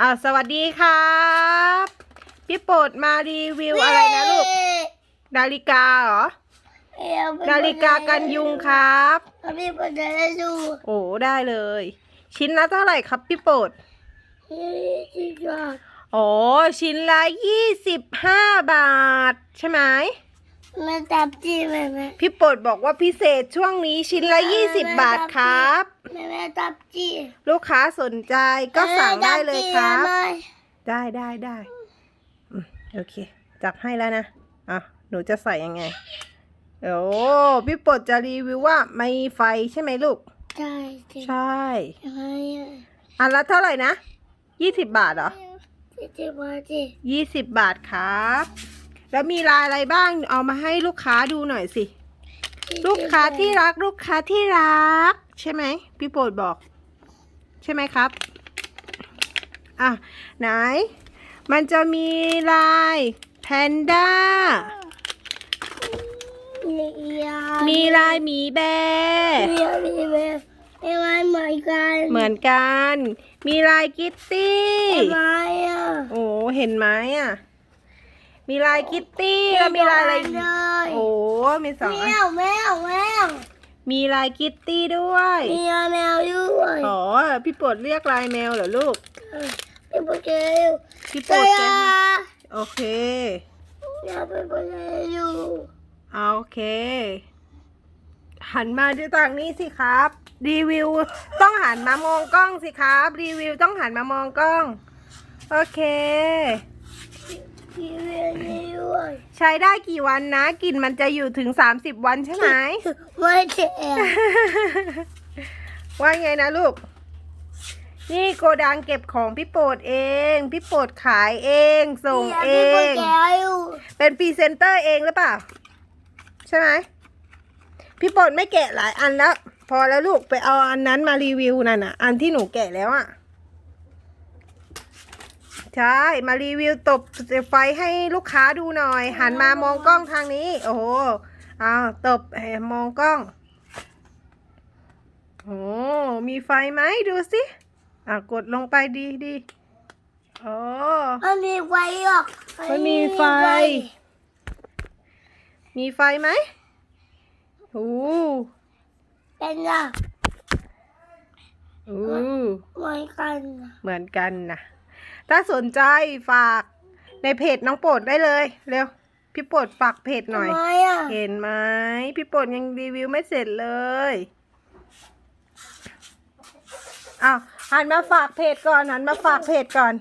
อ่าสวัสดีครับพี่โปรดมารีวิวอะไรนะลูกนาฬิกาเหรอนาฬิกากันยุงครับพี่ปวดจะดูโอ้ได้เลย ชิ้นละเท่าไหร่ครับพี่โปรดที่จอดโอ้ชิ้นละยี่สิบห้าบาท ใช่ไหม มาจับจีแม่แม่พี่โปรดบอกว่าพิเศษช่วงนี้ชิ้นละยี่สิบบาทครับ แม่แม่จับจีลูกค้าสนใจก็สั่งได้เลยครับแม่ได้ได้ได้อืมโอเค จับให้แล้วนะอะหนูจะใส่ยังไงโอ้พี่ปลดจะรีวิวว่าไม่ไฟใช่ไหมลูก ใช่สิใช่ยังไงอะอันละเท่าไหร่นะยี่สิบบาทเหรอที่จะมาจียี่สิบบาทครับ แล้วมีลายอะไรบ้างเอามาให้ลูกค้าดูหน่อยสิ ลูกค้าที่รักลูกค้าที่รัก ใช่ไหมพี่โปรดบอก ใช่ไหมครับ อะ ไหน มันจะมีลายแพนด้า มีลายหมีแบร์มีมีแบบไม่ไเหมือนกัน เหมือนกัน มีลายกิตตี้ทำไมอะ โอ้ เห็นไหมอะ มีลายกิตตี้แล้วมีลายอะไรอีกเลยโอ้มีสองแมอันวแมวแมวมีลายกิตตี้ด้วยมีแมวด้วยอ๋อพี่โปรดเรียกลายแมวเหรอลูกเป็นโปเกลพี่โปรเจ้าดจะโอเคอยากเป็นโปเกลอยู่เอาโอเค หันมาดูทางนี้สิครับ รีวิวต้องหันมามองกล้องสิครับ รีวิวต้องหันมามองกล้อง โอเค พี่เรียนนี่ด้วยใช้ได้กี่วันนะกลิ่นมันจะอยู่ถึง 30 วันใช่ไหมไม่เจ็บว่าไงนะลูก นี่โกดังเก็บของพี่โปรดเอง พี่โปรดขายเอง ส่งเอพี่โปงเกลเป็นพรีเซนเตอร์เองหรือเปล่า ใช่ไหมพี่โปรดไม่แกะหลายอันแล้ว พอแล้วลูกไปเอาอันนั้นมารีวิวนั่นน่ะ อันที่หนูแกะแล้วอะ ใช่ มารีวิวตบไฟให้ลูกค้าดูหน่อย หันมามองกล้องทางนี้ โอ้โหอ้าวตบให้มองกล้องโอ้มีไฟไหมดูสิอะกดลงไปดีดีโอ้มันมีไฟหรอกมันมีไฟ มีไฟไหมโอ้เป็นอะโอ้เหมือนกัน เหมือนกันนะ ถ้าสนใจฝากในเพจน้องโปรดได้เลยเร็วพี่โปรดฝากเพจหน่อย ทำไมอะเห็นไหมพี่โปรดยังรีวิวไม่เสร็จเลยอ้าวหันมาฝากเพจก่อนหันมาฝากเพจก่อน